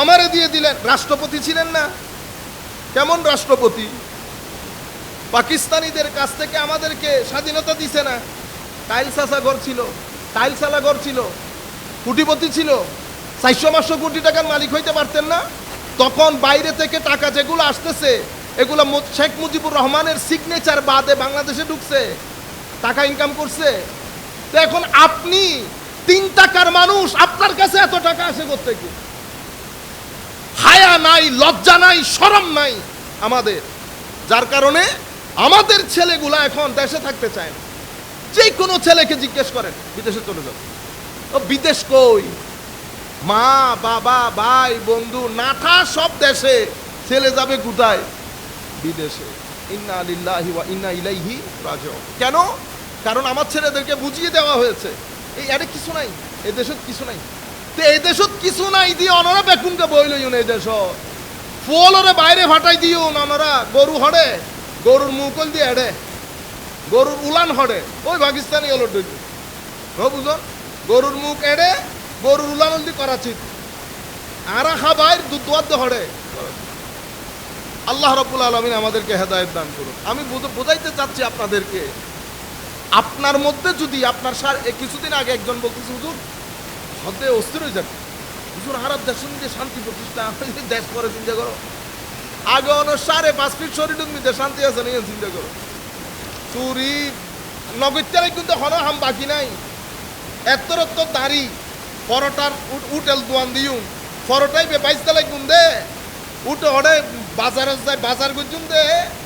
আমারে দিয়ে দিলেন। রাষ্ট্রপতি ছিলেন না। কেমন রাষ্ট্রপতি? পাকিস্তানিদের কাছ থেকে আমাদেরকে স্বাধীনতা দিছে না। টাইলস আসা ঘর ছিল, টাইলস আলা ঘর ছিল, কুটিপতি ছিল। চারশো পাঁচশো কোটি টাকার মালিক হইতে পারতেন না। তখন বাইরে থেকে টাকা যেগুলো আসতেছে, এগুলো শেখ মুজিবুর রহমানের সিগনেচার বাদে বাংলাদেশে ঢুকছে। টাকা ইনকাম করছে। তো এখন আপনি তিন টাকার মানুষ, আপনার কাছে এত টাকা আসে থেকে হায়া নাই, লজ্জা নাই, শরম নাই আমাদের। যার কারণে আমাদের ছেলেগুলা এখন দেশে থাকতে চায় না। যে কোনো ছেলেকে জিজ্ঞেস করেন, বিদেশে চলে যাবে ও বিদেশ কই? মা, বাবা, ভাই, বন্ধু নাঠা সব দেশে। ছেলে যাবে কোথায়? বিদেশে। ইন্না আলিল্লাহি ওয়া ইন্না ইলাইহি রাজিউন। কেন? কারণ আমার ছেলেদেরকে বুঝিয়ে দেওয়া হয়েছে। এই, আরে, কিছু নাই। এই দেশত কিছু নাই। তো এই দেশত কিছু নাই দিয়ে অনরা বেকুনকে বই লইন এই দেশ ফুলরে বাইরে ফাটাই দিও অনরা গরু হড়ে, গরুর মুকল দিয়ে এড়ে গরুর উলান হড়ে। ওই পাকিস্তানি ডুবি হ বুঝন গরুর মুখ এড়ে গরুর উলান হলদি করাচিত। আরা খাবাইর দুধ হড়ে। আল্লাহ রব্বুল আলমিন আমাদেরকে হেদায়ত দান করুন আমি বুঝ- বোঝাইতে চাচ্ছি আপনাদেরকে। আপনার মধ্যে যদি আপনার কিছুদিন আগে একজন বলতেছে, হুজুর হদে অস্থির হয়ে যাবে। হুজুর হারাপ দেশ যে শান্তি প্রতিষ্ঠা এই দেশ করে চিন্তা করো। আগে অন সাড়ে পাঁচ ফিট শরীর মিতে শান্তি আছে না চিন্তা করো। চুরি নগত্যারে কিন্তু হন হাম বাকি নাই। এত্তর তো দাড়ি, পরোটার উট- উটেল দোয়ান দিউন। পরোটাই বে বাইশ তালাই গুন দে উঠে হড়ে বাজারে যায় বাজার গুজুন দে।